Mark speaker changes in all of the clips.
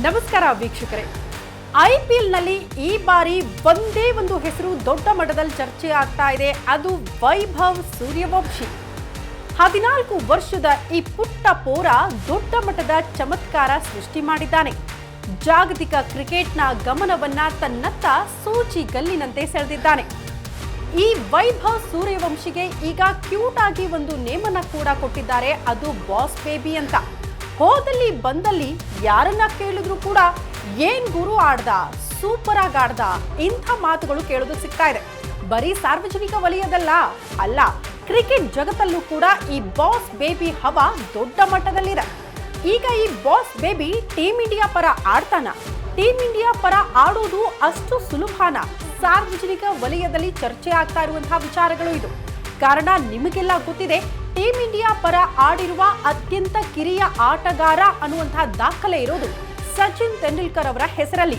Speaker 1: ನಮಸ್ಕಾರ ವೀಕ್ಷಕರೇ. I P ಈ ಬಾರಿ ಒಂದೇ ಒಂದು ಹೆಸರು ದೊಡ್ಡ ಮಟ್ಟದಲ್ಲಿ ಚರ್ಚೆ ಆಗ್ತಾ ಇದೆ. ಅದು ವೈಭವ್ ಸೂರ್ಯವಂಶಿ. ಹದಿನಾಲ್ಕು ವರ್ಷದ ಈ ಪುಟ್ಟ ಪೋರ ದೊಡ್ಡ ಮಟ್ಟದ ಚಮತ್ಕಾರ ಸೃಷ್ಟಿ ಮಾಡಿದ್ದಾನೆ. ಜಾಗತಿಕ ಕ್ರಿಕೆಟ್ನ ಗಮನವನ್ನ ತನ್ನತ್ತ ಸೂಚಿ ಗಲ್ಲಿನಂತೆ ಸೆಳೆದಿದ್ದಾನೆ. ಈ ವೈಭವ್ ಸೂರ್ಯವಂಶಿಗೆ ಈಗ ಕ್ಯೂಟ್ ಆಗಿ ಒಂದು ನೇಮನ ಕೂಡ ಕೊಟ್ಟಿದ್ದಾರೆ. ಅದು ಬಾಸ್ ಬೇಬಿ ಅಂತ. ಹೋದಲ್ಲಿ ಬಂದಲ್ಲಿ ಯಾರನ್ನ ಕೇಳಿದ್ರು ಕೂಡ ಏನ್ ಗುರು ಆಡ್ದ ಸೂಪರ್ ಆಗಿ ಆಡ್ದ, ಇಂಥ ಮಾತುಗಳು ಕೇಳೋದು ಸಿಗ್ತಾ ಇದೆ. ಬರೀ ಸಾರ್ವಜನಿಕ ವಲಯದಲ್ಲ ಅಲ್ಲ ಕ್ರಿಕೆಟ್ ಜಗತ್ತಲ್ಲೂ ಕೂಡ ಈ ಬಾಸ್ ಬೇಬಿ ಹವಾ ದೊಡ್ಡ ಮಟ್ಟದಲ್ಲಿದೆ. ಈಗ ಈ ಬಾಸ್ ಬೇಬಿ ಟೀಮ್ ಇಂಡಿಯಾ ಪರ ಆಡ್ತಾನ. ಟೀಮ್ ಇಂಡಿಯಾ ಪರ ಆಡೋದು ಅಷ್ಟು ಸುಲಭನ. ಸಾರ್ವಜನಿಕ ವಲಯದಲ್ಲಿ ಚರ್ಚೆ ಆಗ್ತಾ ಇರುವಂತಹ ವಿಚಾರಗಳು ಇದು. ಕಾರಣ ನಿಮಗೆಲ್ಲ ಗೊತ್ತಿದೆ ಟೀಮ್ ಇಂಡಿಯಾ ಪರ ಆಡಿರುವ ಅತ್ಯಂತ ಕಿರಿಯ ಆಟಗಾರ ಅನ್ನುವಂತಹ ದಾಖಲೆ ಇರೋದು ಸಚಿನ್ ತೆಂಡೂಲ್ಕರ್ ಅವರ ಹೆಸರಲ್ಲಿ.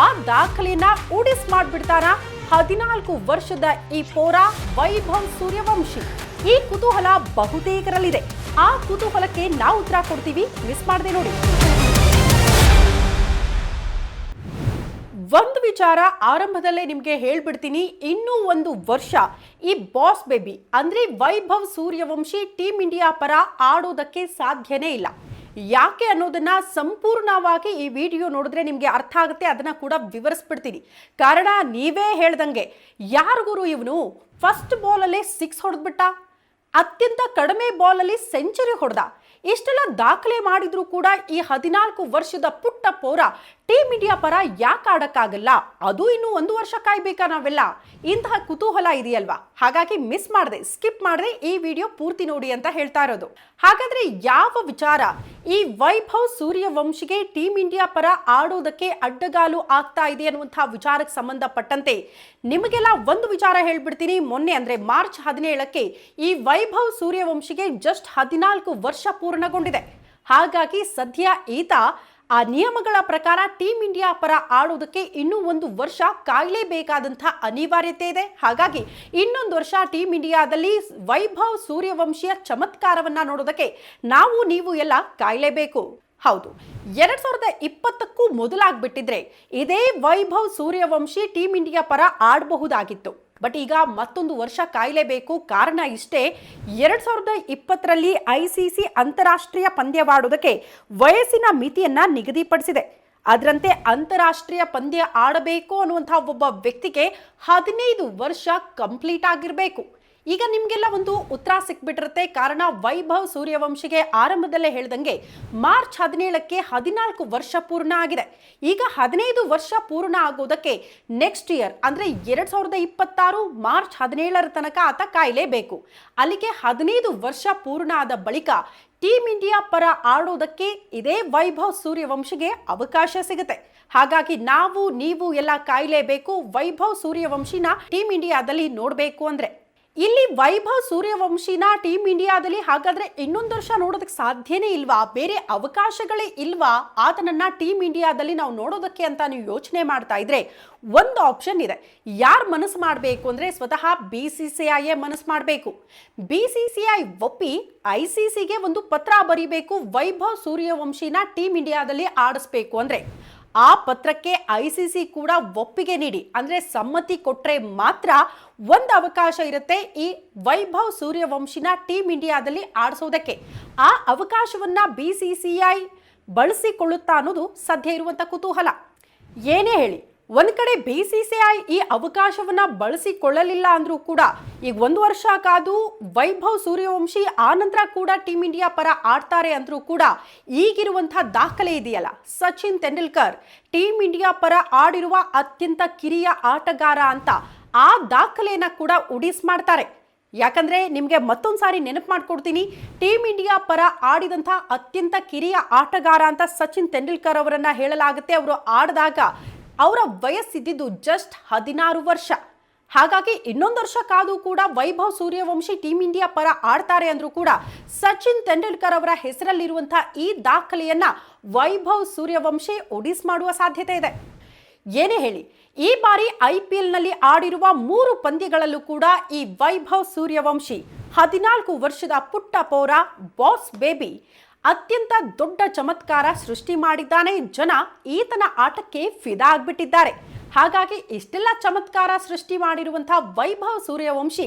Speaker 1: ಆ ದಾಖಲೆಯನ್ನ ಉಡಿಸ್ ಮಾಡಿಬಿಡ್ತಾರ? ಹದಿನಾಲ್ಕು ವರ್ಷದ ಈ ಪೋರ ವೈಭವ್ ಸೂರ್ಯವಂಶಿ. ಈ ಕುತೂಹಲ ಬಹುತೇಕರಲ್ಲಿದೆ. ಆ ಕುತೂಹಲಕ್ಕೆ ನಾವು ಉತ್ತರ ಕೊಡ್ತೀವಿ. ಮಿಸ್ ಮಾಡದೆ ನೋಡಿ. ಒಂದು ವಿಚಾರ ಆರಂಭದಲ್ಲೇ ನಿಮಗೆ ಹೇಳ್ಬಿಡ್ತೀನಿ. ಇನ್ನೂ ಒಂದು ವರ್ಷ. ಈ ಬಾಸ್ ಬೇಬಿ, ಅಂದರೆ ವೈಭವ್ ಸೂರ್ಯವಂಶಿ ಟೀಮ್ ಇಂಡಿಯಾ ಪರ ಆಡೋದಕ್ಕೆ ಸಾಧ್ಯನೇ ಇಲ್ಲ. ಯಾಕೆ ಅನ್ನೋದನ್ನ ಸಂಪೂರ್ಣವಾಗಿ ಈ ವಿಡಿಯೋ ನೋಡಿದ್ರೆ ನಿಮಗೆ ಅರ್ಥ ಆಗುತ್ತೆ, ಅದನ್ನ ಕೂಡ ವಿವರಿಸ್ಬಿಡ್ತೀನಿ. ಕಾರಣ ನೀವೇ ಹೇಳ್ದಂಗೆ ಯಾರಿಗೂ ಇವನು? ಫಸ್ಟ್ ಬಾಲಲ್ಲೇ ಸಿಕ್ಸ್ ಹೊಡೆದ್ಬಿಟ್ಟ. ಅತ್ಯಂತ ಕಡಿಮೆ ಬಾಲಲ್ಲಿ ಸೆಂಚುರಿ ಹೊಡೆದ. ಇಷ್ಟೆಲ್ಲ ದಾಖಲೆ ಮಾಡಿದ್ರು ಕೂಡ ಈ ಹದಿನಾಲ್ಕು ವರ್ಷದ ಪುಟ್ಟ ಪೋರ ಟೀಮ್ ಇಂಡಿಯಾ ಪರ ಯಾಕೆ ಆಡಕ್ಕಾಗಲ್ಲ? ಅದು ಇನ್ನೂ ಒಂದು ವರ್ಷ ಕಾಯ್ಬೇಕಾ ನಾವೆಲ್ಲ? ಇಂತಹ ಕುತೂಹಲ ಇದೆಯಲ್ವಾ? ಹಾಗಾಗಿ ಮಿಸ್ ಮಾಡದೆ, ಸ್ಕಿಪ್ ಮಾಡದೆ ಈ ವಿಡಿಯೋ ಪೂರ್ತಿ ನೋಡಿ ಅಂತ ಹೇಳ್ತಾ ಇರೋದು. ಹಾಗಾದ್ರೆ ಯಾವ ವಿಚಾರ ಈ ವೈಭವ್ ಸೂರ್ಯವಂಶಿಗೆ ಟೀಮ್ ಇಂಡಿಯಾ ಪರ ಆಡೋದಕ್ಕೆ ಅಡ್ಡಗಾಲು ಆಗ್ತಾ ಇದೆ ಅನ್ನುವಂತಹ ವಿಚಾರಕ್ಕೆ ಸಂಬಂಧಪಟ್ಟಂತೆ ನಿಮಗೆಲ್ಲ ಒಂದು ವಿಚಾರ ಹೇಳ್ಬಿಡ್ತೀನಿ. ಮೊನ್ನೆ ಅಂದ್ರೆ ಮಾರ್ಚ್ ಹದಿನೇಳಕ್ಕೆ ಈ ವೈಭವ್ ಸೂರ್ಯವಂಶಿಗೆ ಜಸ್ಟ್ ಹದಿನಾಲ್ಕು ವರ್ಷ ಪೂರ್ಣಗೊಂಡಿದೆ. ಹಾಗಾಗಿ ಸದ್ಯ ಈತ ಆ ನಿಯಮಗಳ ಪ್ರಕಾರ ಟೀಮ್ ಇಂಡಿಯಾ ಪರ ಆಡೋದಕ್ಕೆ ಇನ್ನೂ ಒಂದು ವರ್ಷ ಕಾಯಲೇಬೇಕಾದಂಥ ಅನಿವಾರ್ಯತೆ ಇದೆ. ಹಾಗಾಗಿ ಇನ್ನೊಂದು ವರ್ಷ ಟೀಮ್ ಇಂಡಿಯಾದಲ್ಲಿ ವೈಭವ್ ಸೂರ್ಯವಂಶಿಯ ಚಮತ್ಕಾರವನ್ನು ನೋಡೋದಕ್ಕೆ ನಾವು, ನೀವು ಎಲ್ಲ ಕಾಯಲೇಬೇಕು. ಹೌದು, ಎರಡ್ ಸಾವಿರದ ಇಪ್ಪತ್ತಕ್ಕೂ ಮೊದಲಾಗ್ಬಿಟ್ಟಿದ್ರೆ ಇದೇ ವೈಭವ್ ಸೂರ್ಯವಂಶಿ ಟೀಮ್ ಇಂಡಿಯಾ ಪರ ಆಡಬಹುದಾಗಿತ್ತು. ಬಟ್ ಈಗ ಮತ್ತೊಂದು ವರ್ಷ ಕಾಯಲೇಬೇಕು. ಕಾರಣ ಇಷ್ಟೇ, ಎರಡ್ ಸಾವಿರದ ಇಪ್ಪತ್ತರಲ್ಲಿ ಐ ಸಿ ಸಿ ಅಂತಾರಾಷ್ಟ್ರೀಯ ಪಂದ್ಯವಾಡುವುದಕ್ಕೆ ವಯಸ್ಸಿನ ಮಿತಿಯನ್ನ ನಿಗದಿಪಡಿಸಿದೆ. ಅದರಂತೆ ಅಂತಾರಾಷ್ಟ್ರೀಯ ಪಂದ್ಯ ಆಡಬೇಕು ಅನ್ನುವಂತಹ ಒಬ್ಬ ವ್ಯಕ್ತಿಗೆ ಹದಿನೈದು ವರ್ಷ ಕಂಪ್ಲೀಟ್ ಆಗಿರಬೇಕು. ಈಗ ನಿಮಗೆಲ್ಲ ಒಂದು ಉತ್ತರ ಸಿಕ್ಬಿಟ್ಟಿರುತ್ತೆ. ಕಾರಣ ವೈಭವ್ ಸೂರ್ಯವಂಶಿಗೆ ಆರಂಭದಲ್ಲೇ ಹೇಳ್ದಂಗೆ ಮಾರ್ಚ್ ಹದಿನೇಳಕ್ಕೆ ಹದಿನಾಲ್ಕು ವರ್ಷ ಪೂರ್ಣ ಆಗಿದೆ. ಈಗ ಹದಿನೈದು ವರ್ಷ ಪೂರ್ಣ ಆಗೋದಕ್ಕೆ ನೆಕ್ಸ್ಟ್ ಇಯರ್ ಅಂದ್ರೆ ಎರಡ್ ಸಾವಿರದ ಇಪ್ಪತ್ತಾರು ಮಾರ್ಚ್ ಹದಿನೇಳರ ತನಕ ಆತ ಕಾಯಲೇಬೇಕು. ಅಲ್ಲಿಗೆ ಹದಿನೈದು ವರ್ಷ ಪೂರ್ಣ ಆದ ಬಳಿಕ ಟೀಮ್ ಇಂಡಿಯಾ ಪರ ಆಡೋದಕ್ಕೆ ಇದೇ ವೈಭವ್ ಸೂರ್ಯವಂಶಿಗೆ ಅವಕಾಶ ಸಿಗುತ್ತೆ. ಹಾಗಾಗಿ ನಾವು, ನೀವು ಎಲ್ಲ ಕಾಯಲೇಬೇಕು. ವೈಭವ್ ಸೂರ್ಯವಂಶಿನ ಟೀಮ್ ಇಂಡಿಯಾದಲ್ಲಿ ನೋಡಬೇಕು ಅಂದ್ರೆ. ಇಲ್ಲಿ ವೈಭವ್ ಸೂರ್ಯವಂಶಿನ ಟೀಮ್ ಇಂಡಿಯಾದಲ್ಲಿ ಹಾಗಾದ್ರೆ ಇನ್ನೊಂದು ವರ್ಷ ನೋಡೋದಕ್ಕೆ ಸಾಧ್ಯನೇ ಇಲ್ವಾ? ಬೇರೆ ಅವಕಾಶಗಳೇ ಇಲ್ವಾ? ಆತನನ್ನ ಟೀಮ್ ಇಂಡಿಯಾದಲ್ಲಿ ನಾವು ನೋಡೋದಕ್ಕೆ ಅಂತ ನೀವು ಯೋಚನೆ ಮಾಡ್ತಾ ಇದ್ರೆ ಒಂದು ಆಪ್ಷನ್ ಇದೆ. ಯಾರು ಮನಸ್ಸು ಮಾಡಬೇಕು ಅಂದ್ರೆ ಸ್ವತಃ ಬಿ ಸಿ ಸಿ ಐಯೇ ಮನಸ್ಸು ಮಾಡಬೇಕು. ಬಿ ಸಿ ಸಿ ಐ ಒಪ್ಪಿ ಐ ಸಿ ಸಿಗೆ ಒಂದು ಪತ್ರ ಬರೀಬೇಕು, ವೈಭವ್ ಸೂರ್ಯವಂಶಿನ ಟೀಮ್ ಇಂಡಿಯಾದಲ್ಲಿ ಆಡಿಸ್ಬೇಕು ಅಂದ್ರೆ. ಆ ಪತ್ರಕ್ಕೆ ಐ ಸಿ ಸಿ ಕೂಡ ಒಪ್ಪಿಗೆ ನೀಡಿ. ಅಂದ್ರೆ ಸಮ್ಮತಿ ಕೊಟ್ಟರೆ ಮಾತ್ರ ಒಂದು ಅವಕಾಶ ಇರುತ್ತೆ ಈ ವೈಭವ್ ಸೂರ್ಯವಂಶಿನ ಟೀಮ್ ಇಂಡಿಯಾದಲ್ಲಿ ಆಡಿಸೋದಕ್ಕೆ. ಆ ಅವಕಾಶವನ್ನ ಬಿ ಸಿ ಸಿ ಐ ಬಳಸಿಕೊಳ್ಳುತ್ತಾ ಅನ್ನೋದು ಸದ್ಯ ಇರುವಂತ ಕುತೂಹಲ. ಏನೇ ಹೇಳಿ ಒಂದ್ ಕಡೆ ಬಿ ಸಿ ಸಿ ಐ ಈ ಅವಕಾಶವನ್ನ ಬಳಸಿಕೊಳ್ಳಲಿಲ್ಲ ಅಂದ್ರೂ ಕೂಡ ಈಗ ಒಂದು ವರ್ಷ ಕಾದು ವೈಭವ್ ಸೂರ್ಯವಂಶಿ ಆ ನಂತರ ಕೂಡ ಟೀಮ್ ಇಂಡಿಯಾ ಪರ ಆಡ್ತಾರೆ ಅಂದ್ರೂ ಕೂಡ ಈಗಿರುವಂತಹ ದಾಖಲೆ ಇದೆಯಲ್ಲ. ಸಚಿನ್ ತೆಂಡೂಲ್ಕರ್ ಟೀಮ್ ಇಂಡಿಯಾ ಪರ ಆಡಿರುವ ಅತ್ಯಂತ ಕಿರಿಯ ಆಟಗಾರ ಅಂತ ಆ ದಾಖಲೆಯನ್ನ ಕೂಡ ಉಡಿಸ್ ಮಾಡ್ತಾರೆ. ಯಾಕಂದ್ರೆ ನಿಮಗೆ ಮತ್ತೊಂದು ಸಾರಿ ನೆನಪು ಮಾಡ್ಕೊಡ್ತೀನಿ ಟೀಮ್ ಇಂಡಿಯಾ ಪರ ಆಡಿದಂಥ ಅತ್ಯಂತ ಕಿರಿಯ ಆಟಗಾರ ಅಂತ ಸಚಿನ್ ತೆಂಡೂಲ್ಕರ್ ಅವರನ್ನು ಹೇಳಲಾಗುತ್ತೆ. ಅವರು ಆಡಿದಾಗ ಅವರ ವಯಸ್ಸಿದ್ದಿದ್ದು ಜಸ್ಟ್ ಹದಿನಾರು ವರ್ಷ. ಹಾಗಾಗಿ ಇನ್ನೊಂದು ವರ್ಷ ಕಾದು ಕೂಡ ವೈಭವ್ ಸೂರ್ಯವಂಶಿ ಟೀಮ್ ಇಂಡಿಯಾ ಪರ ಆಡ್ತಾರೆ ಅಂದ್ರೂ ಕೂಡ ಸಚಿನ್ ತೆಂಡೂಲ್ಕರ್ ಅವರ ಹೆಸರಲ್ಲಿರುವಂತಹ ಈ ದಾಖಲೆಯನ್ನ ವೈಭವ್ ಸೂರ್ಯವಂಶಿ ಒಡಿಸ್ ಮಾಡುವ ಸಾಧ್ಯತೆ ಇದೆ. ಏನೇ ಹೇಳಿ, ಈ ಬಾರಿ ಐ ಪಿ ಎಲ್ನಲ್ಲಿ ಆಡಿರುವ ಮೂರು ಪಂದ್ಯಗಳಲ್ಲೂ ಕೂಡ ಈ ವೈಭವ್ ಸೂರ್ಯವಂಶಿ ಹದಿನಾಲ್ಕು ವರ್ಷದ ಪುಟ್ಟ ಪೌರ ಬಾಸ್ ಬೇಬಿ ಅತ್ಯಂತ ದೊಡ್ಡ ಚಮತ್ಕಾರ ಸೃಷ್ಟಿ ಮಾಡಿದ್ದಾನೆ ಜನ ಈತನ ಆಟಕ್ಕೆ ಫಿದಾ ಆಗ್ಬಿಟ್ಟಿದ್ದಾರೆ. ಹಾಗಾಗಿ ಇಷ್ಟೆಲ್ಲ ಚಮತ್ಕಾರ ಸೃಷ್ಟಿ ಮಾಡಿರುವಂತಹ ವೈಭವ ಸೂರ್ಯವಂಶಿ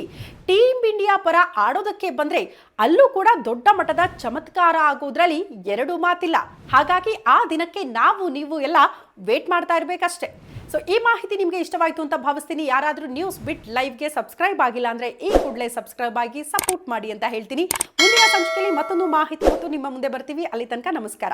Speaker 1: ಟೀಮ್ ಇಂಡಿಯಾ ಪರ ಆಡೋದಕ್ಕೆ ಬಂದ್ರೆ ಅಲ್ಲೂ ಕೂಡ ದೊಡ್ಡ ಮಟ್ಟದ ಚಮತ್ಕಾರ ಆಗೋದ್ರಲ್ಲಿ ಎರಡು ಮಾತಿಲ್ಲ. ಹಾಗಾಗಿ ಆ ದಿನಕ್ಕೆ ನಾವು, ನೀವು ಎಲ್ಲ ವೇಟ್ ಮಾಡ್ತಾ ಇರ್ಬೇಕಷ್ಟೇ. ಸೊ ಈ ಮಾಹಿತಿ ನಿಮಗೆ ಇಷ್ಟವಾಯಿತು ಅಂತ ಭಾವಿಸ್ತೀನಿ. ಯಾರಾದರೂ ನ್ಯೂಸ್ ಬಿಟ್ ಲೈವ್ಗೆ ಸಬ್ಸ್ಕ್ರೈಬ್ ಆಗಿಲ್ಲ ಅಂದರೆ ಈ ಕೂಡಲೇ ಸಬ್ಸ್ಕ್ರೈಬ್ ಆಗಿ ಸಪೋರ್ಟ್ ಮಾಡಿ ಅಂತ ಹೇಳ್ತೀನಿ. ಮುಂದಿನ ಸಂಚಿಕೆಯಲ್ಲಿ ಮತ್ತೊಂದು ಮಾಹಿತಿ ಮತ್ತು ನಿಮ್ಮ ಮುಂದೆ ಬರ್ತೀವಿ. ಅಲ್ಲಿ ತನಕ ನಮಸ್ಕಾರ.